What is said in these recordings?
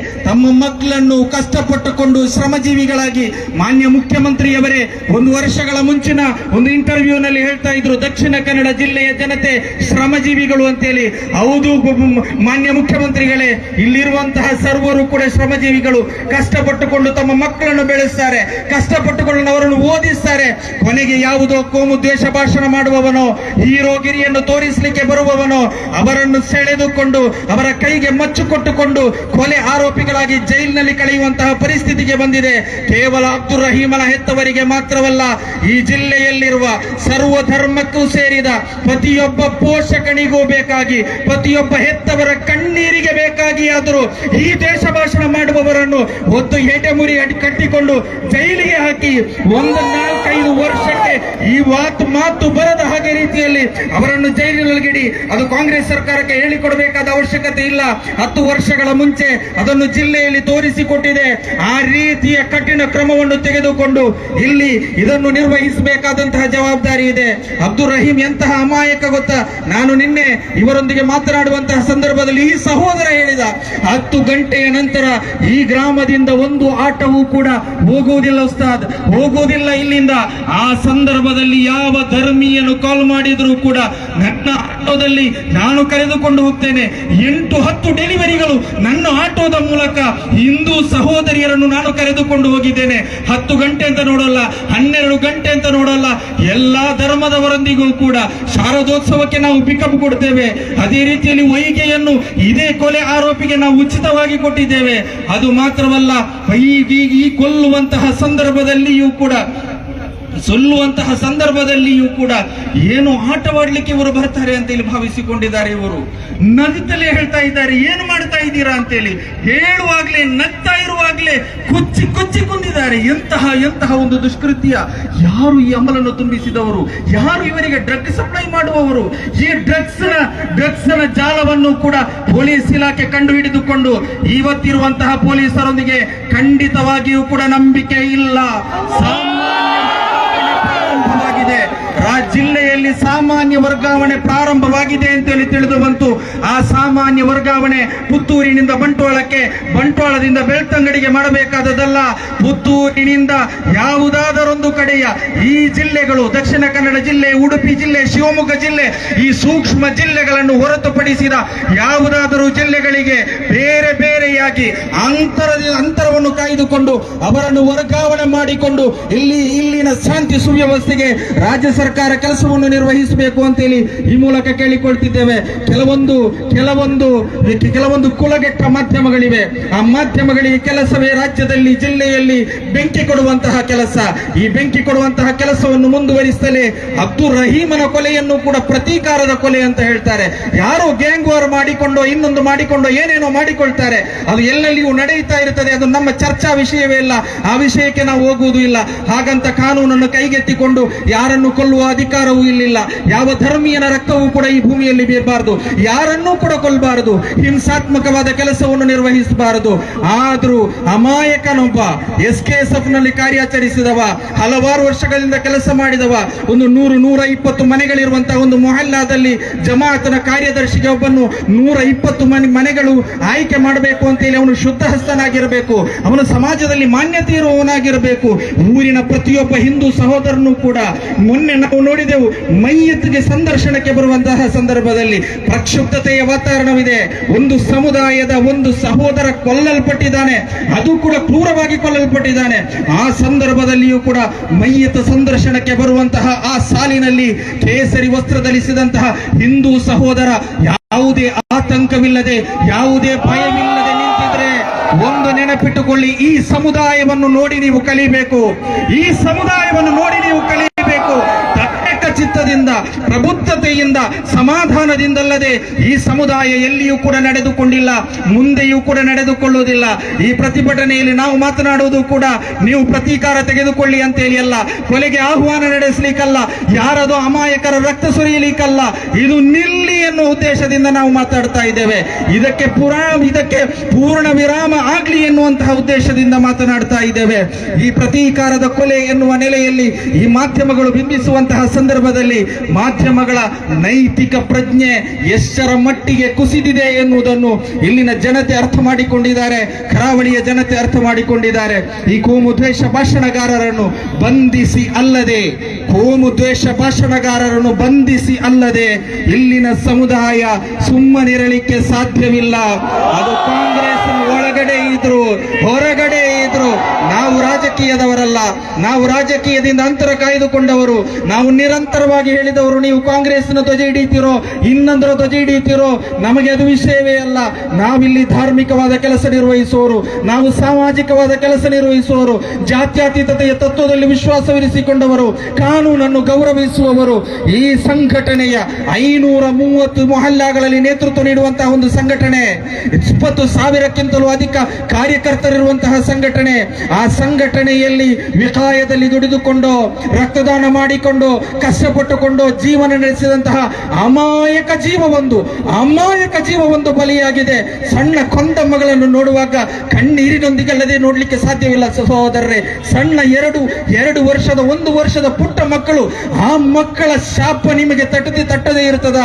ತಮ್ಮ ಮಕ್ಕಳನ್ನು ಕಷ್ಟಪಟ್ಟುಕೊಂಡು ಶ್ರಮಜೀವಿಗಳಾಗಿ ಮಾನ್ಯ ಮುಖ್ಯಮಂತ್ರಿಯವರೇ, ಒಂದು ವರ್ಷಗಳ ಮುಂಚಿನ ಒಂದು ಇಂಟರ್ವ್ಯೂನಲ್ಲಿ ಹೇಳ್ತಾ ಇದ್ರು, ದಕ್ಷಿಣ ಕನ್ನಡ ಜಿಲ್ಲೆಯ ಜನತೆ ಶ್ರಮಜೀವಿಗಳು ಅಂತೇಳಿ. ಹೌದು ಮಾನ್ಯ ಮುಖ್ಯಮಂತ್ರಿಗಳೇ, ಇಲ್ಲಿರುವಂತಹ ಸರ್ವರು ಕೂಡ ಶ್ರಮಜೀವಿಗಳು. ಕಷ್ಟಪಟ್ಟುಕೊಂಡು ತಮ್ಮ ಮಕ್ಕಳನ್ನು ಬೆಳೆಸ್ತಾರೆ ಕಷ್ಟಪಟ್ಟುಕೊಂಡು ಅವರನ್ನು ಓದಿಸ್ತಾರೆ. ಕೊನೆಗೆ ಯಾವುದೋ ಕೋಮು ದ್ವೇಷ ಭಾಷಣ ಮಾಡುವವನೋ ಹೀರೋಗಿರಿಯನ್ನು ತೋರಿಸಲಿಕ್ಕೆ ಬರುವವನೋ, ಅವರನ್ನು ಸೆಳೆದುಕೊಂಡು, ಅವರ ಕೈಗೆ ಮಚ್ಚು ಕೊಟ್ಟುಕೊಂಡು, ಕೊಲೆ ಆರೋಪಿಗಳಾಗಿ ಜೈಲಿನಲ್ಲಿ ಕಳೆಯುವಂತಹ ಪರಿಸ್ಥಿತಿಗೆ ಬಂದಿದೆ. ಕೇವಲ ಅಬ್ದುಲ್ ರಹೀಮನ ಹೆತ್ತವರಿಗೆ ಮಾತ್ರವಲ್ಲ, ಈ ಜಿಲ್ಲೆಯಲ್ಲಿರುವ ಸರ್ವ ಧರ್ಮಕ್ಕೂ ಸೇರಿದ ಪ್ರತಿಯೊಬ್ಬ ಪೋಷಕನಿಗೂ ಬೇಕಾಗಿ, ಪ್ರತಿಯೊಬ್ಬ ಹೆತ್ತವರ ಕಣ್ಣೀರಿಗೆ ಬೇಕಾಗಿ ಆದರೂ ಈ ದೇಶ ಭಾಷಣ ಮಾಡುವವರನ್ನು ಒತ್ತು ಏಟೆ ಮುರಿ ಕಟ್ಟಿಕೊಂಡು ಜೈಲಿಗೆ ಹಾಕಿ ಒಂದು ನಾಲ್ಕೈದು ವರ್ಷಕ್ಕೆ ಈ ಮಾತು ಮಾತು ಬರದ ಹಾಗೆ ರೀತಿಯಲ್ಲಿ ಅವರನ್ನು ಜೈಲಿನೊಳಗಿಡಿ, ಅದು ಕಾಂಗ್ರೆಸ್ ಸರ್ಕಾರಕ್ಕೆ ಹೇಳಿಕೊಡಬೇಕಾದ ಅವಶ್ಯಕತೆ ಇಲ್ಲ. ಹತ್ತು ವರ್ಷಗಳ ಮುಂಚೆ ಅದನ್ನು ಜಿಲ್ಲೆಯಲ್ಲಿ ತೋರಿಸಿಕೊಟ್ಟಿದೆ. ಆ ರೀತಿಯ ಕಠಿಣ ಕ್ರಮವನ್ನು ತೆಗೆದುಕೊಂಡು ಇಲ್ಲಿ ಇದನ್ನು ನಿರ್ವಹಿಸಬೇಕಾದಂತಹ ಜವಾಬ್ದಾರಿ ಇದೆ. ಅಬ್ದುಲ್ ರಹೀಂ ಎಂತಹ ಅಮಾಯಕ ಗೊತ್ತಾ? ನಾನು ನಿನ್ನೆ ಇವರೊಂದಿಗೆ ಮಾತನಾಡುವಂತಹ ಸಂದರ್ಭದಲ್ಲಿ ಈ ಸಹೋದರ ಹೇಳಿದ, ಹತ್ತು ಗಂಟೆಯ ನಂತರ ಈ ಗ್ರಾಮದಿಂದ ಒಂದು ಆಟವೂ ಕೂಡ ಹೋಗುವುದಿಲ್ಲ ಉಸ್ತಾದ್. ಹೋಗುವುದಿಲ್ಲ ಇಲ್ಲಿಂದ. ಆ ಸಂದರ್ಭದಲ್ಲಿ ಯಾವ ಧರ್ಮೀಯನು ಕಾಲ್ ಮಾಡಿದರೂ ಕೂಡ ನನ್ನ ಆಟೋದಲ್ಲಿ ನಾನು ಕರೆದುಕೊಂಡು ಹೋಗ್ತೇನೆ. ಎಂಟು ಹತ್ತು ಡೆಲಿವರಿಗಳು ನನ್ನ ಆಟೋದ ಮೂಲಕ ಹಿಂದೂ ಸಹೋದರಿಯರನ್ನು ನಾನು ಕರೆದುಕೊಂಡು ಹೋಗಿದ್ದೇನೆ. ಹತ್ತು ಗಂಟೆ ಅಂತ ನೋಡಲ್ಲ, ಹನ್ನೆರಡು ಗಂಟೆ ಅಂತ ನೋಡಲ್ಲ, ಎಲ್ಲಾ ಧರ್ಮದವರೊಂದಿಗೂ ಕೂಡ ಶಾರದೋತ್ಸವಕ್ಕೆ ನಾವು ಪಿಕಪ್ ಕೊಡ್ತೇವೆ. ಅದೇ ರೀತಿಯಲ್ಲಿ ವೈಗೆಯನ್ನು ಇದೇ ಕೊಲೆ ಆರೋಪಿಗೆ ನಾವು ಉಚಿತವಾಗಿ ಕೊಟ್ಟಿದ್ದೇವೆ. ಅದು ಮಾತ್ರವಲ್ಲ ಈ ಕೊಲ್ಲುವಂತಹ ಸಂದರ್ಭದಲ್ಲಿಯೂ ಕೂಡ ಸೊಲ್ಲುವಂತಹ ಸಂದರ್ಭದಲ್ಲಿಯೂ ಕೂಡ ಏನು ಆಟವಾಡ್ಲಿಕ್ಕೆ ಇವರು ಬರ್ತಾರೆ ಅಂತ ಇಲ್ಲಿ ಭಾವಿಸಿಕೊಂಡಿದ್ದಾರೆ ಇವರು. ನಗುತ್ತಲೇ ಹೇಳ್ತಾ ಇದ್ದಾರೆ, ಏನು ಮಾಡ್ತಾ ಇದ್ದೀರಾ ಅಂತೇಳಿ ಹೇಳುವಾಗ್ಲೇ, ನಗ್ತಾ ಇರುವಾಗ್ಲೇ ಕುಚ್ಚಿ ಕುಚ್ಚಿ ಕುಂದಿದ್ದಾರೆ. ಎಂತಹ ಎಂತಹ ಒಂದು ದುಷ್ಕೃತ್ಯ. ಯಾರು ಈ ಅಮಲನ್ನು ತುಂಬಿಸಿದವರು? ಯಾರು ಇವರಿಗೆ ಡ್ರಗ್ ಸಪ್ಲೈ ಮಾಡುವವರು? ಈ ಡ್ರಗ್ಸ್ನ ಡ್ರಗ್ಸ್ನ ಜಾಲವನ್ನು ಕೂಡ ಪೊಲೀಸ್ ಇಲಾಖೆ ಕಂಡು ಹಿಡಿದುಕೊಂಡು ಇವತ್ತಿರುವಂತಹ ಪೊಲೀಸರೊಂದಿಗೆ ಖಂಡಿತವಾಗಿಯೂ ಕೂಡ ನಂಬಿಕೆ ಇಲ್ಲ. ಪ್ರಾರಂಭವಾಗಿದೆ ವರ್ಗಾವಣೆ ಪ್ರಾರಂಭವಾಗಿದೆ ಅಂತೇಳಿ ತಿಳಿದು ಬಂತು. ಆ ಸಾಮಾನ್ಯ ವರ್ಗಾವಣೆ ಪುತ್ತೂರಿನಿಂದ ಬಂಟ್ವಾಳಕ್ಕೆ, ಬಂಟ್ವಾಳದಿಂದ ಬೆಳ್ತಂಗಡಿಗೆ ಮಾಡಬೇಕಾದದಲ್ಲ ಪುತ್ತೂರಿನಿಂದ ಯಾವುದಾದರೊಂದು ಕಡೆಯ ಈ ಜಿಲ್ಲೆಗಳು, ದಕ್ಷಿಣ ಕನ್ನಡ ಜಿಲ್ಲೆ, ಉಡುಪಿ ಜಿಲ್ಲೆ, ಶಿವಮೊಗ್ಗ ಜಿಲ್ಲೆ, ಈ ಸೂಕ್ಷ್ಮ ಜಿಲ್ಲೆಗಳನ್ನು ಹೊರತುಪಡಿಸಿದ ಯಾವುದಾದರೂ ಜಿಲ್ಲೆಗಳಿಗೆ ಬೇರೆ ಬೇರೆಯಾಗಿ ಅಂತರ, ಅಂತರವನ್ನು ಕಾಯ್ದುಕೊಂಡು ಅವರನ್ನು ವರ್ಗಾವಣೆ ಮಾಡಿಕೊಂಡು ಇಲ್ಲಿ, ಇಲ್ಲಿನ ಶಾಂತಿ ಸುವ್ಯವಸ್ಥೆಗೆ ರಾಜ್ಯ ಸರ್ಕಾರ ಕೆಲಸವನ್ನು ನಿರ್ವಹಿಸಬೇಕು ಈ ಮೂಲಕ ಕೇಳಿಕೊಳ್ತಿದ್ದೇವೆ. ಕೆಲವೊಂದು ಕೆಲವೊಂದು ಕೆಲವೊಂದು ಕುಲಗೆಟ್ಟ ಮಾಧ್ಯಮಗಳಿವೆ. ಆ ಮಾಧ್ಯಮಗಳಿಗೆ ಕೆಲಸವೇ ರಾಜ್ಯದಲ್ಲಿ, ಜಿಲ್ಲೆಯಲ್ಲಿ ಬೆಂಕಿ ಕೊಡುವಂತಹ ಕೆಲಸ. ಈ ಬೆಂಕಿ ಕೊಡುವಂತಹ ಕೆಲಸವನ್ನು ಮುಂದುವರಿಸಲೇ ಅಬ್ದುಲ್ ರಹೀಮನ ಕೊಲೆಯನ್ನು ಕೂಡ ಪ್ರತೀಕಾರದ ಕೊಲೆ ಅಂತ ಹೇಳ್ತಾರೆ. ಯಾರು ಗ್ಯಾಂಗ್ ವಾರ್ ಮಾಡಿಕೊಂಡು, ಇನ್ನೊಂದು ಮಾಡಿಕೊಂಡು, ಏನೇನೋ ಮಾಡಿಕೊಳ್ತಾರೆ. ಅದು ಎಲ್ಲೆಲ್ಲಿಯೂ ನಡೆಯುತ್ತಾ ಇರುತ್ತದೆ. ಅದು ನಮ್ಮ ಚರ್ಚಾ ವಿಷಯವೇ ಇಲ್ಲ ಆ ವಿಷಯಕ್ಕೆ ನಾವು ಹೋಗುವುದು ಇಲ್ಲ. ಹಾಗಂತ ಕಾನೂನನ್ನು ಕೈಗೆತ್ತಿಕೊಂಡು ಯಾರನ್ನು ಕೊಲ್ಲುವ ಅಧಿಕಾರವೂ ಇಲ್ಲಿಲ್ಲ. ಯಾವ ಧರ್ಮೀಯನ ರಕ್ತವೂ ಕೂಡ ಈ ಭೂಮಿಯಲ್ಲಿ ಬೀರಬಾರದು. ಯಾರನ್ನೂ ಕೂಡ ಕೊಲ್ಲಬಾರದು. ಹಿಂಸಾತ್ಮಕವಾದ ಕೆಲಸವನ್ನು ನಿರ್ವಹಿಸಬಾರದು. ಆದರೂ ಅಮಾಯಕನೊಬ್ಬ ಎಸ್ ಕೆ ಎಸ್ ಎಫ್ನಲ್ಲಿ ಕಾರ್ಯಾಚರಿಸಿದವ, ಹಲವಾರು ವರ್ಷಗಳಿಂದ ಕೆಲಸ ಮಾಡಿದವ, ಒಂದು ನೂರು ನೂರ ಇಪ್ಪತ್ತು ಮನೆಗಳಿರುವಂತಹ ಒಂದು ಮೊಹಲ್ಲಾದಲ್ಲಿ ಜಮಾತನ ಕಾರ್ಯದರ್ಶಿಗೆ ಒಬ್ಬನು ನೂರ ಇಪ್ಪತ್ತು ಮನೆ, ಮನೆಗಳು ಆಯ್ಕೆ ಮಾಡಬೇಕು ಅಂತ ಹೇಳಿ ಅವನು ಶುದ್ಧ ಹಸ್ತನಾಗಿರಬೇಕು. ಅವನು ಸಮಾಜದಲ್ಲಿ ಮಾನ್ಯತೆ ಇರುವವನಾಗಿರಬೇಕು. ಊರಿನ ಪ್ರತಿಯೊಬ್ಬ ಹಿಂದೂ ಸಹೋದರನು ಕೂಡ ಮೊನ್ನೆ ನಾವು ನೋಡಿದೆವು, ಮೈಯತ್ತಿಗೆ ಸಂದರ್ಶನಕ್ಕೆ ಬರುವಂತಹ ಸಂದರ್ಭದಲ್ಲಿ ಪ್ರಕ್ಷುಬ್ಧತೆಯ ವಾತಾವರಣವಿದೆ. ಒಂದು ಸಮುದಾಯದ ಒಂದು ಸಹೋದರ ಕೊಲ್ಲಲ್ಪಟ್ಟಿದ್ದಾನೆ. ಅದು ಕೂಡ ಕ್ರೂರವಾಗಿ ಕೊಲ್ಲಲ್ಪಟ್ಟಿದ್ದಾನೆ. ಆ ಸಂದರ್ಭದಲ್ಲಿಯೂ ಕೂಡ ಮೈಯತ ಸಂದರ್ಶನಕ್ಕೆ ಬರುವಂತಹ ಆ ಸಾಲಿನಲ್ಲಿ ಕೇಸರಿ ವಸ್ತ್ರ ಧರಿಸಿದಂತಹ ಹಿಂದೂ ಸಹೋದರ ಯಾವುದೇ ಆತಂಕವಿಲ್ಲದೆ, ಯಾವುದೇ ಭಯವಿಲ್ಲದೆ ನಿಂತಿದ್ರೆ ಒಂದು ನೆನಪಿಟ್ಟುಕೊಳ್ಳಿ, ಈ ಸಮುದಾಯವನ್ನು ನೋಡಿ ನೀವು ಕಲಿಬೇಕು. ಈ ಸಮುದಾಯವನ್ನು ನೋಡಿ ನೀವು ಕಲಿಯಬೇಕು ಚಿತ್ತದಿಂದ ಪ್ರಬುದ್ಧತೆಯಿಂದ, ಸಮಾಧಾನದಿಂದಲ್ಲದೆ ಈ ಸಮುದಾಯ ಎಲ್ಲಿಯೂ ಕೂಡ ನಡೆದುಕೊಂಡಿಲ್ಲ, ಮುಂದೆಯೂ ಕೂಡ ನಡೆದುಕೊಳ್ಳುವುದಿಲ್ಲ. ಈ ಪ್ರತಿಭಟನೆಯಲ್ಲಿ ನಾವು ಮಾತನಾಡುವುದು ಕೂಡ ನೀವು ಪ್ರತೀಕಾರ ತೆಗೆದುಕೊಳ್ಳಿ ಅಂತೇಳಿ ಅಲ್ಲ, ಕೊಲೆಗೆ ಆಹ್ವಾನ ನಡೆಸಲಿಕ್ಕಲ್ಲ, ಯಾರದೋ ಅಮಾಯಕರ ರಕ್ತ ಸುರಿಯಲಿಕ್ಕಲ್ಲ, ಇದು ನಿಲ್ಲಿ ಎನ್ನುವ ಉದ್ದೇಶದಿಂದ ನಾವು ಮಾತಾಡ್ತಾ ಇದ್ದೇವೆ. ಇದಕ್ಕೆ ಪುರಾ, ಇದಕ್ಕೆ ಪೂರ್ಣ ವಿರಾಮ ಆಗ್ಲಿ ಎನ್ನುವಂತಹ ಉದ್ದೇಶದಿಂದ ಮಾತನಾಡ್ತಾ ಇದ್ದೇವೆ. ಈ ಪ್ರತೀಕಾರದ ಕೊಲೆ ಎನ್ನುವ ನೆಲೆಯಲ್ಲಿ ಈ ಮಾಧ್ಯಮಗಳು ಬಿಂಬಿಸುವಂತಹ ಸಂದರ್ಭದಲ್ಲಿ ಸಂದರ್ಭದಲ್ಲಿ ಮಾಧ್ಯಮಗಳ ನೈತಿಕ ಪ್ರಜ್ಞೆ ಎಷ್ಟರ ಮಟ್ಟಿಗೆ ಕುಸಿದಿದೆ ಎನ್ನುವುದನ್ನು ಇಲ್ಲಿನ ಜನತೆ ಅರ್ಥ ಮಾಡಿಕೊಂಡಿದ್ದಾರೆ, ಕರಾವಳಿಯ ಜನತೆ ಅರ್ಥ ಮಾಡಿಕೊಂಡಿದ್ದಾರೆ. ಈ ಕೋಮು ದ್ವೇಷ ಭಾಷಣಗಾರರನ್ನು ಬಂಧಿಸಿ ಅಲ್ಲದೆ, ಕೋಮು ದ್ವೇಷ ಭಾಷಣಗಾರರನ್ನು ಬಂಧಿಸಿ ಅಲ್ಲದೆ ಇಲ್ಲಿನ ಸಮುದಾಯ ಸುಮ್ಮನಿರಲಿಕ್ಕೆ ಸಾಧ್ಯವಿಲ್ಲ. ಅದು ಕಾಂಗ್ರೆಸ್ ಒಳಗಡೆ ಇದ್ರು, ಹೊರಗಡೆ ಇದ್ರು. ನಾವು ರಾಜಕೀಯದವರಲ್ಲ, ನಾವು ರಾಜಕೀಯದಿಂದ ಅಂತರ ಕಾಯ್ದುಕೊಂಡವರು, ನಾವು ನಿರಂತರವಾಗಿ ಹೇಳಿದವರು, ನೀವು ಕಾಂಗ್ರೆಸ್ನ ಧ್ವಜ ಹಿಡಿತೀರೋ ಇನ್ನೊಂದರ ಧ್ವಜ ಹಿಡಿಯುತ್ತೀರೋ, ನಮಗೆ ಅದು ವಿಷಯವೇ ಅಲ್ಲ. ನಾವಿಲ್ಲಿ ಧಾರ್ಮಿಕವಾದ ಕೆಲಸ ನಿರ್ವಹಿಸುವವರು, ನಾವು ಸಾಮಾಜಿಕವಾದ ಕೆಲಸ ನಿರ್ವಹಿಸುವವರು, ಜಾತ್ಯತೀತತೆಯ ತತ್ವದಲ್ಲಿ ವಿಶ್ವಾಸವಿರಿಸಿಕೊಂಡವರು, ಕಾನೂನನ್ನು ಗೌರವಿಸುವವರು. ಈ ಸಂಘಟನೆಯ ಐನೂರ ಮೂವತ್ತು ಮೊಹಲ್ಲಾಗಳಲ್ಲಿ ನೇತೃತ್ವ ನೀಡುವಂತಹ ಒಂದು ಸಂಘಟನೆ, ಇಪ್ಪತ್ತು ಸಾವಿರಕ್ಕಿಂತಲೂ ಅಧಿಕ ಕಾರ್ಯಕರ್ತರಿರುವಂತಹ ಸಂಘಟನೆ, ಆ ಸಂಘಟನೆಯಲ್ಲಿ ವಿಕಾಯದಲ್ಲಿ ದುಡಿದುಕೊಂಡು, ರಕ್ತದಾನ ಮಾಡಿಕೊಂಡು, ಕಷ್ಟಪಟ್ಟುಕೊಂಡು ಜೀವನ ನಡೆಸಿದಂತಹ ಅಮಾಯಕ ಜೀವವೊಂದು ಅಮಾಯಕ ಜೀವವೊಂದು ಬಲಿಯಾಗಿದೆ. ಸಣ್ಣ ಕೊಂದ ಮಗಳನ್ನು ನೋಡುವಾಗ ಕಣ್ಣೀರಿನೊಂದಿಗಲ್ಲದೆ ನೋಡ್ಲಿಕ್ಕೆ ಸಾಧ್ಯವಿಲ್ಲ. ಸಹೋದರರೇ, ಸಣ್ಣ ಎರಡು ಎರಡು ವರ್ಷದ, ಒಂದು ವರ್ಷದ ಪುಟ್ಟ ಮಕ್ಕಳು, ಆ ಮಕ್ಕಳ ಶಾಪ ನಿಮಗೆ ತಟ್ಟದೆ ತಟ್ಟದೇ ಇರ್ತದ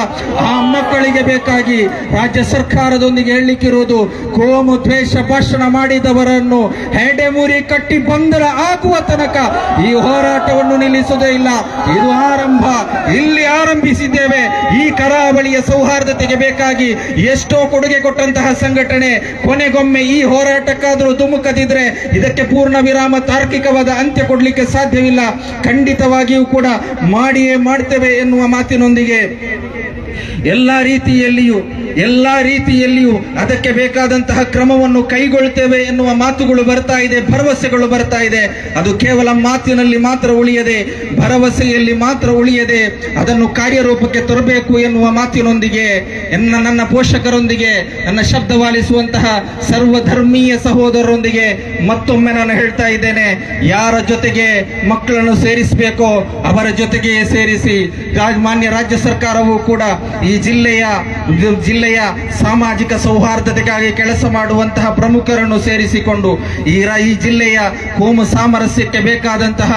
ಆ ಮಕ್ಕಳಿಗೆ ಬೇಕಾಗಿ ರಾಜ್ಯ ಸರ್ಕಾರದೊಂದಿಗೆ ಹೇಳಲಿಕ್ಕಿರುವುದು ಕೋಮು ದ್ವೇಷ ಭಾಷಣ ಮಾಡಿದವರನ್ನು ಹೆಡೆಮುರಿ ಕಟ್ಟಿ ಬಂದರ ಆಗುವ ತನಕ ಈ ಹೋರಾಟವನ್ನು ನಿಲ್ಲಿಸುವುದೇ ಇಲ್ಲ. ಇದು ಆರಂಭ. ಇಲ್ಲಿ ಆರಂಭಿಸಿದ್ದೇವೆ. ಈ ಕರಾವಳಿಯ ಸೌಹಾರ್ದತೆಗೆ ಬೇಕಾಗಿ ಎಷ್ಟೋ ಕೊಡುಗೆ ಕೊಟ್ಟಂತಹ ಸಂಘಟನೆ. ಕೊನೆಗೊಮ್ಮೆ ಈ ಹೋರಾಟಕ್ಕಾದರೂ ಧುಮುಕದಿದ್ರೆ ಇದಕ್ಕೆ ಪೂರ್ಣ ವಿರಾಮ ತಾರ್ಕಿಕವಾದ ಅಂತ್ಯ ಕೊಡಲಿಕ್ಕೆ ಸಾಧ್ಯವಿಲ್ಲ. ಖಂಡಿತವಾಗಿಯೂ ಕೂಡ ಮಾಡಿಯೇ ಮಾಡ್ತೇವೆ ಎನ್ನುವ ಮಾತಿನೊಂದಿಗೆ ಎಲ್ಲ ರೀತಿಯಲ್ಲಿಯೂ ಎಲ್ಲ ರೀತಿಯಲ್ಲಿಯೂ ಅದಕ್ಕೆ ಬೇಕಾದಂತಹ ಕ್ರಮವನ್ನು ಕೈಗೊಳ್ತೇವೆ ಎನ್ನುವ ಮಾತುಗಳು ಬರ್ತಾ ಇದೆ, ಭರವಸೆಗಳು ಬರ್ತಾ ಇದೆ. ಅದು ಕೇವಲ ಮಾತಿನಲ್ಲಿ ಮಾತ್ರ ಉಳಿಯದೆ, ಭರವಸೆಯಲ್ಲಿ ಮಾತ್ರ ಉಳಿಯದೆ ಅದನ್ನು ಕಾರ್ಯರೂಪಕ್ಕೆ ತರಬೇಕು ಎನ್ನುವ ಮಾತಿನೊಂದಿಗೆ, ಎನ್ನ ನನ್ನ ಪೋಷಕರೊಂದಿಗೆ, ನನ್ನ ಶಬ್ದವಾಲಿಸುವಂತಹ ಸರ್ವಧರ್ಮೀಯ ಸಹೋದರರೊಂದಿಗೆ ಮತ್ತೊಮ್ಮೆ ನಾನು ಹೇಳ್ತಾ ಇದ್ದೇನೆ, ಯಾರ ಜೊತೆಗೆ ಮಕ್ಕಳನ್ನು ಸೇರಿಸಬೇಕೋ, ಅವರ ಜೊತೆಗೆ ಸೇರಿಸಿ ಮಾನ್ಯ ರಾಜ್ಯ ಸರ್ಕಾರವು ಕೂಡ ಈ ಜಿಲ್ಲೆಯ ಜಿಲ್ಲೆಯ ಸಾಮಾಜಿಕ ಸೌಹಾರ್ದತೆಗಾಗಿ ಕೆಲಸ ಮಾಡುವಂತಹ ಪ್ರಮುಖರನ್ನು ಸೇರಿಸಿಕೊಂಡು, ಈ ಈ ಜಿಲ್ಲೆಯ ಕೋಮು ಸಾಮರಸ್ಯಕ್ಕೆ ಬೇಕಾದಂತಹ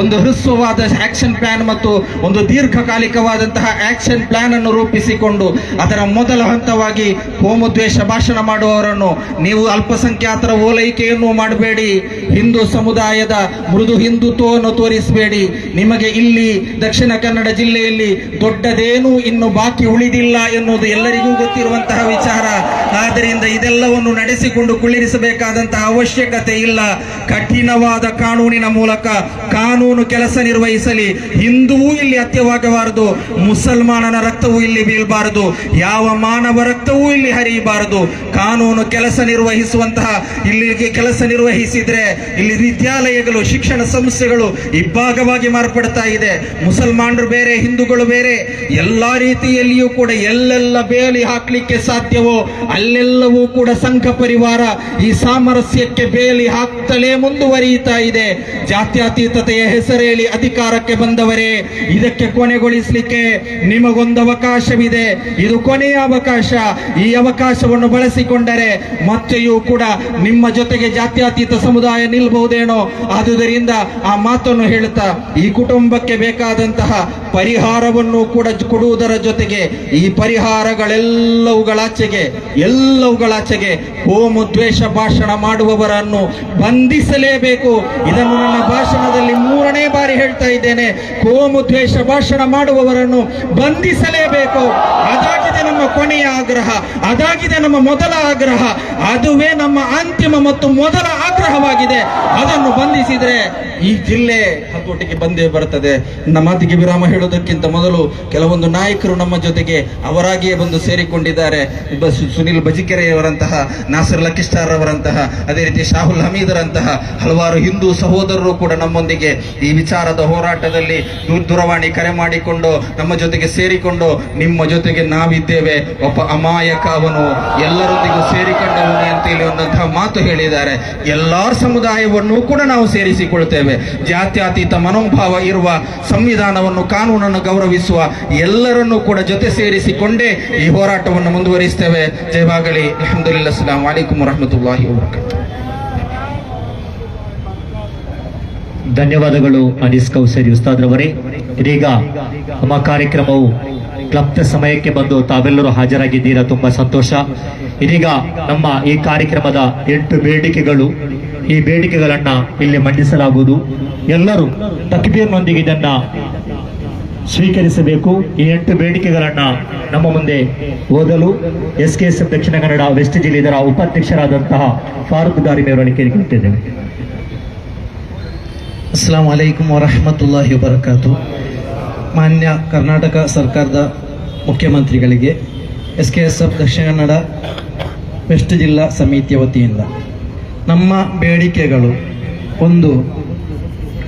ಒಂದು ಹೃಸ್ವವಾದ ಆಕ್ಷನ್ ಪ್ಲಾನ್ ಮತ್ತು ಒಂದು ದೀರ್ಘಕಾಲಿಕವಾದಂತಹ ಆಕ್ಷನ್ ಪ್ಲಾನ್ ಅನ್ನು ರೂಪಿಸಿಕೊಂಡು, ಅದರ ಮೊದಲ ಹಂತವಾಗಿ ಕೋಮು ದ್ವೇಷ ಭಾಷಣ ಮಾಡುವವರನ್ನು ನೀವು ಅಲ್ಪಸಂಖ್ಯಾತರ ಓಲೈಕೆಯನ್ನು ಮಾಡಬೇಡಿ. ಹಿಂದೂ ಸಮುದಾಯದ ಮೃದು ಹಿಂದುತ್ವವನ್ನು ತೋರಿಸಬೇಡಿ. ನಿಮಗೆ ಇಲ್ಲಿ ದಕ್ಷಿಣ ಕನ್ನಡ ಜಿಲ್ಲೆಯಲ್ಲಿ ದೊಡ್ಡದೇನೂ ಇನ್ನು ಬಾಕಿ ಉಳಿದಿಲ್ಲ ಎನ್ನುವುದು ಎಲ್ಲರಿಗೂ ಗೊತ್ತಿರುವಂತಹ ವಿಚಾರ. ಆದ್ದರಿಂದ ಇದೆಲ್ಲವನ್ನು ನಡೆಸಿಕೊಂಡು ಕುಳ್ಳಿರಿಸಬೇಕಾದಂತಹ ಅವಶ್ಯಕತೆ ಇಲ್ಲ. ಕಠಿಣವಾದ ಕಾನೂನಿನ ಮೂಲಕ ಕಾನೂನು ಕೆಲಸ ನಿರ್ವಹಿಸಲಿ. ಹಿಂದೂ ಇಲ್ಲಿ ಅತ್ಯವಾಗಬಾರದು ಮುಸಲ್ಮಾನನ ರಕ್ತವೂ ಇಲ್ಲಿ ಬೀಳಬಾರದು. ಯಾವ ಮಾನವ ರಕ್ತವೂ ಇಲ್ಲಿ ಹರಿಯಬಾರದು. ಕಾನೂನು ಕೆಲಸ ನಿರ್ವಹಿಸುವಂತಹ ಇಲ್ಲಿಗೆ ಕೆಲಸ ನಿರ್ವಹಿಸಿದ್ರೆ ಇಲ್ಲಿ ವಿದ್ಯಾಲಯಗಳು, ಶಿಕ್ಷಣ ಸಂಸ್ಥೆಗಳು ಇಬ್ಬಾಗವಾಗಿ ಮಾರ್ಪಡ್ತಾ ಇದೆ. ಮುಸಲ್ಮಾನರು ಬೇರೆ, ಹಿಂದೂಗಳು ಬೇರೆ, ಎಲ್ಲ ರೀತಿಯಲ್ಲಿಯೂ ಕೂಡ ಎಲ್ಲೆಲ್ಲ ಬೇಲಿ ಹಾಕ್ಲಿಕ್ಕೆ ಸಾಧ್ಯವೋ, ಅಲ್ಲೆಲ್ಲವೂ ಕೂಡ ಸಂಘ ಪರಿವಾರ ಈ ಸಾಮರಸ್ಯಕ್ಕೆ ಬೇಲಿ ಹಾಕ್ತಲೇ ಮುಂದುವರಿಯುತ್ತಾ ಇದೆ. ಜಾತ್ಯತೀತತೆಯ ಹೆಸರೇಳಿ ಅಧಿಕಾರಕ್ಕೆ ಬಂದವರೇ, ಇದಕ್ಕೆ ಕೊನೆಗೊಳಿಸಲಿಕ್ಕೆ ನಿಮಗೊಂದು ಅವಕಾಶವಿದೆ. ಇದು ಕೊನೆಯ ಅವಕಾಶ. ಈ ಅವಕಾಶವನ್ನು ಬಳಸಿಕೊಂಡರೆ ಮತ್ತೆಯೂ ಕೂಡ ನಿಮ್ಮ ಜೊತೆಗೆ ಜಾತ್ಯತೀತ ಸಮುದಾಯ ನಿಲ್ಬಹುದೇನೋ ಆದುದರಿಂದ ಆ ಮಾತನ್ನು ಹೇಳುತ್ತಾ, ಈ ಕುಟುಂಬಕ್ಕೆ ಬೇಕಾದಂತಹ ಪರಿಹಾರವನ್ನು ಕೂಡ ಕೊಡುವುದರ ಜೊತೆಗೆ ಈ ಪರಿಹಾರಗಳೆಲ್ಲವುಗಳಾಚೆಗೆ, ಎಲ್ಲವುಗಳಾಚೆಗೆ ಹೋಮು ದ್ವೇಷ ಭಾಷಣ ಮಾಡುವವರನ್ನು ಬಂಧಿಸಲೇಬೇಕು. ಇದನ್ನು ನನ್ನ ಭಾಷಣದಲ್ಲಿ ಮೂರನೇ ಬಾರಿ ಹೇಳ್ತಾ ಇದ್ದೇನೆ. ಕೋಮು ದ್ವೇಷ ಭಾಷಣ ಮಾಡುವವರನ್ನು ಬಂಧಿಸಲೇಬೇಕು. ಅದಾಗಿದೆ ನಮ್ಮ ಕೊನೆಯ ಆಗ್ರಹ, ಅದಾಗಿದೆ ನಮ್ಮ ಮೊದಲ ಆಗ್ರಹ. ಅದುವೇ ನಮ್ಮ ಅಂತಿಮ ಮತ್ತು ಮೊದಲ ಆಗ್ರಹವಾಗಿದೆ. ಅದನ್ನು ಬಂಧಿಸಿದ್ರೆ ಈ ಜಿಲ್ಲೆ ಹತೋಟಿಗೆ ಬಂದೇ ನಮ್ಮ ಮಾತಿಗೆ ವಿರಾಮ ಹೇಳೋದಕ್ಕಿಂತ ಮೊದಲು ಕೆಲವೊಂದು ನಾಯಕರು ನಮ್ಮ ಜೊತೆಗೆ ಅವರಾಗಿಯೇ ಬಂದು ಸೇರಿಕೊಂಡಿದ್ದಾರೆ. ಸುನಿಲ್ ಬಜಿಕೆರೆಯವರಂತಹ, ನಾಸರ್ ಲಕಿಸ್ಟಾರ್ ಅವರಂತಹ, ಅದೇ ರೀತಿ ಶಾಹುಲ್ ಹಮೀದರಂತಹ ಹಲವಾರು ಹಿಂದೂ ಸಹೋದರರು ಕೂಡ ನಮ್ಮೊಂದಿಗೆ ಈ ವಿಚಾರದ ಹೋರಾಟದಲ್ಲಿ ದೂರ ದೂರವಾಣಿ ಕರೆ ಮಾಡಿಕೊಂಡು ನಮ್ಮ ಜೊತೆಗೆ ಸೇರಿಕೊಂಡು ನಿಮ್ಮ ಜೊತೆಗೆ ನಾವಿದ್ದೇವೆ. ಒಬ್ಬ ಅಮಾಯಕ ಅವನು, ಎಲ್ಲರೊಂದಿಗೂ ಸೇರಿಕೊಂಡವನು ಅಂತ ಹೇಳಿ ಒಂದಂತಹ ಮಾತು ಹೇಳಿದ್ದಾರೆ. ಎಲ್ಲಾ ಸಮುದಾಯವನ್ನು ಕೂಡ ನಾವು ಸೇರಿಸಿಕೊಳ್ತೇವೆ. ಜಾತ್ಯತೀತ ಮನೋಭಾವ ಇರುವ ಸಂವಿಧಾನವನ್ನು ಕಾನೂನನ್ನು ಗೌರವಿಸುವ ಎಲ್ಲರನ್ನೂ ಕೂಡ ಜೊತೆ ಸೇರಿಸಿಕೊಂಡೇ ಈ ಹೋರಾಟವನ್ನು ಮುಂದುವರಿಸ್ತೇವೆ. ಜಯವಾಗಲಿ ಬಾಗಲಿ. ಅಸ್ಸಲಾಮು ಅಲೈಕುಂ ವರಹಮತುಲ್ಲಾಹಿ ವಬರಕಾತು. ಧನ್ಯವಾದಗಳು, ಅನೀಸ್ ಕೌಸರಿ ಉಸ್ತಾದ್ರವರೇ ಇದೀಗ ನಮ್ಮ ಕಾರ್ಯಕ್ರಮವು ಕ್ಲಪ್ತ ಸಮಯಕ್ಕೆ ಬಂದು ತಾವೆಲ್ಲರೂ ಹಾಜರಾಗಿದ್ದೀರಾ? ತುಂಬಾ ಸಂತೋಷ. ಇದೀಗ ನಮ್ಮ ಈ ಕಾರ್ಯಕ್ರಮದ ಎಂಟು ಬೇಡಿಕೆಗಳು. ಈ ಬೇಡಿಕೆಗಳನ್ನ ಇಲ್ಲಿ ಮಂಡಿಸಲಾಗುವುದು. ಎಲ್ಲರೂ ತಕ್ಬೀರ್ನೊಂದಿಗೆ ಇದನ್ನ ಸ್ವೀಕರಿಸಬೇಕು. ಈ ಎಂಟು ಬೇಡಿಕೆಗಳನ್ನ ನಮ್ಮ ಮುಂದೆ ಓದಲು S K S Dakshina Kannada West ಜಿಲ್ಲೆ ಇದರ ಉಪಾಧ್ಯಕ್ಷರಾದಂತಹ ಫಾರೂಕ್ ದಾರಿ ಅವರನ್ನು ಕೇಳಿಕೊಳ್ಳುತ್ತಿದ್ದೇವೆ ಅಸ್ಲಾಂ ವರಹಮತುಲ್ಲಾಹಿ ವಬರಕಾತು ಮಾನ್ಯ ಕರ್ನಾಟಕ ಸರ್ಕಾರದ ಮುಖ್ಯಮಂತ್ರಿಗಳಿಗೆ S K S F Dakshina Kannada West ಜಿಲ್ಲಾ ಸಮಿತಿಯ ವತಿಯಿಂದ ನಮ್ಮ ಬೇಡಿಕೆಗಳು ಒಂದು,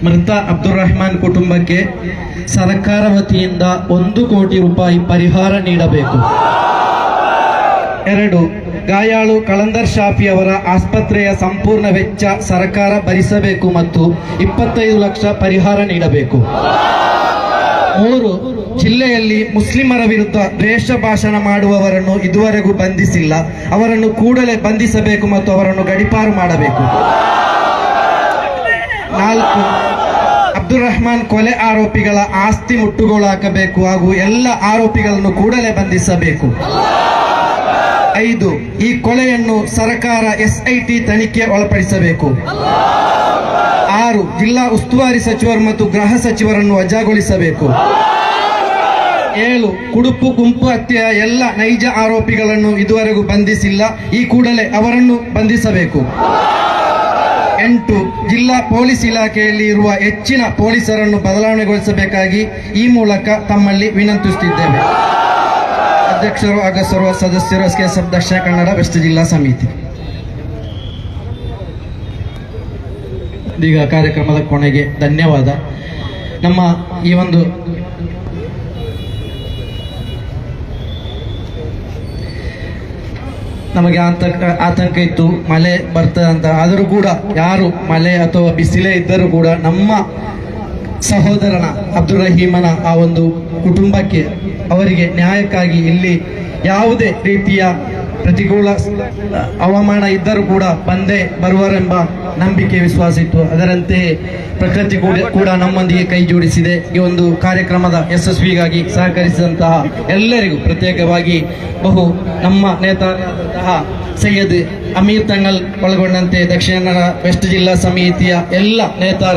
ಮೃತ ಅಬ್ದುಲ್ ರಹಮಾನ್ ಕುಟುಂಬಕ್ಕೆ ಸರ್ಕಾರ ವತಿಯಿಂದ ಒಂದು ಕೋಟಿ ರೂಪಾಯಿ ಪರಿಹಾರ ನೀಡಬೇಕು. ಎರಡು, ಗಾಯಾಳು ಕಳಂದರ್ ಶಾಫಿ ಅವರ ಆಸ್ಪತ್ರೆಯ ಸಂಪೂರ್ಣ ವೆಚ್ಚ ಸರ್ಕಾರ ಭರಿಸಬೇಕು ಮತ್ತು ಇಪ್ಪತ್ತೈದು ಲಕ್ಷ ಪರಿಹಾರ ನೀಡಬೇಕು. ಮೂರು ಜಿಲ್ಲೆಯಲ್ಲಿ ಮುಸ್ಲಿಮರ ವಿರುದ್ಧ ದ್ವೇಷ ಭಾಷಣ ಮಾಡುವವರನ್ನು ಇದುವರೆಗೂ ಬಂಧಿಸಿಲ್ಲ. ಅವರನ್ನು ಕೂಡಲೇ ಬಂಧಿಸಬೇಕು ಮತ್ತು ಅವರನ್ನು ಗಡಿಪಾರು ಮಾಡಬೇಕು. ನಾಲ್ಕು, ಅಬ್ದುಲ್ ರಹಮಾನ್ ಕೊಲೆ ಆರೋಪಿಗಳ ಆಸ್ತಿ ಮುಟ್ಟುಗೋಲು ಹಾಕಬೇಕು ಹಾಗೂ ಎಲ್ಲ ಆರೋಪಿಗಳನ್ನು ಕೂಡಲೇ ಬಂಧಿಸಬೇಕು. ಐದು, ಈ ಕೊಲೆಯನ್ನು ಸರ್ಕಾರ ಎಸ್ಐಟಿ ತನಿಖೆ ಒಳಪಡಿಸಬೇಕು. ಆರು ಜಿಲ್ಲಾ ಉಸ್ತುವಾರಿ ಸಚಿವರು ಮತ್ತು ಗೃಹ ಸಚಿವರನ್ನು ವಜಾಗೊಳಿಸಬೇಕು. ಏಳು ಕುಡುಪು ಗುಂಪು ಹತ್ಯೆಯ ಎಲ್ಲ ನೈಜ ಆರೋಪಿಗಳನ್ನು ಇದುವರೆಗೂ ಬಂಧಿಸಿಲ್ಲ. ಈ ಕೂಡಲೇ ಅವರನ್ನು ಬಂಧಿಸಬೇಕು. ಎಂಟು ಜಿಲ್ಲಾ ಪೊಲೀಸ್ ಇಲಾಖೆಯಲ್ಲಿ ಇರುವ ಹೆಚ್ಚಿನ ಪೊಲೀಸರನ್ನು ಬದಲಾವಣೆಗೊಳಿಸಬೇಕಾಗಿ ಈ ಮೂಲಕ ತಮ್ಮಲ್ಲಿ ವಿನಂತಿಸುತ್ತಿದ್ದೇವೆ. ಅಧ್ಯಕ್ಷರು ಹಾಗೂ ಸದಸ್ಯರು ಎಸ್ ಕೆ ಕನ್ನಡ ವೆಸ್ಟ್ ಜಿಲ್ಲಾ ಸಮಿತಿ. ಈಗ ಕಾರ್ಯಕ್ರಮದ ಕೊನೆಗೆ ಧನ್ಯವಾದ. ನಮ್ಮ ಈ ಒಂದು ನಮಗೆ ಆತಂಕ ಆತಂಕ ಇತ್ತು, ಮಳೆ ಬರ್ತದೆ ಅಂತ. ಆದರೂ ಕೂಡ ಯಾರು ಮಳೆ ಅಥವಾ ಬಿಸಿಲೇ ಇದ್ದರೂ ಕೂಡ ನಮ್ಮ ಸಹೋದರನ ಅಬ್ದುಲ್ ರಹೀಮನ ಆ ಒಂದು ಕುಟುಂಬಕ್ಕೆ ಅವರಿಗೆ ನ್ಯಾಯಕ್ಕಾಗಿ ಇಲ್ಲಿ ಯಾವುದೇ ರೀತಿಯ ಪ್ರತಿಕೂಲ ಹವಾಮಾನ ಇದ್ದರೂ ಕೂಡ ಬಂದೇ ಬರುವರೆಂಬ ನಂಬಿಕೆ ವಿಶ್ವಾಸ ಇತ್ತು ಅದರಂತೆ ಪ್ರಕೃತಿ ಕೂಡ ನಮ್ಮೊಂದಿಗೆ ಕೈ ಜೋಡಿಸಿದೆ. ಈ ಒಂದು ಕಾರ್ಯಕ್ರಮದ ಯಶಸ್ವಿಗಾಗಿ ಸಹಕರಿಸಿದಂತಹ ಎಲ್ಲರಿಗೂ ಪ್ರತ್ಯೇಕವಾಗಿ ಬಹು ನಮ್ಮ ನೇತಾರರಾದಂತಹ ಸೈಯದ್ ಅಮೀರ್ ತಂಗಲ್ ಒಳಗೊಂಡಂತೆ ದಕ್ಷಿಣ ಕನ್ನಡ ವೆಸ್ಟ್ ಜಿಲ್ಲಾ ಸಮಿತಿಯ ಎಲ್ಲ ನೇತಾರ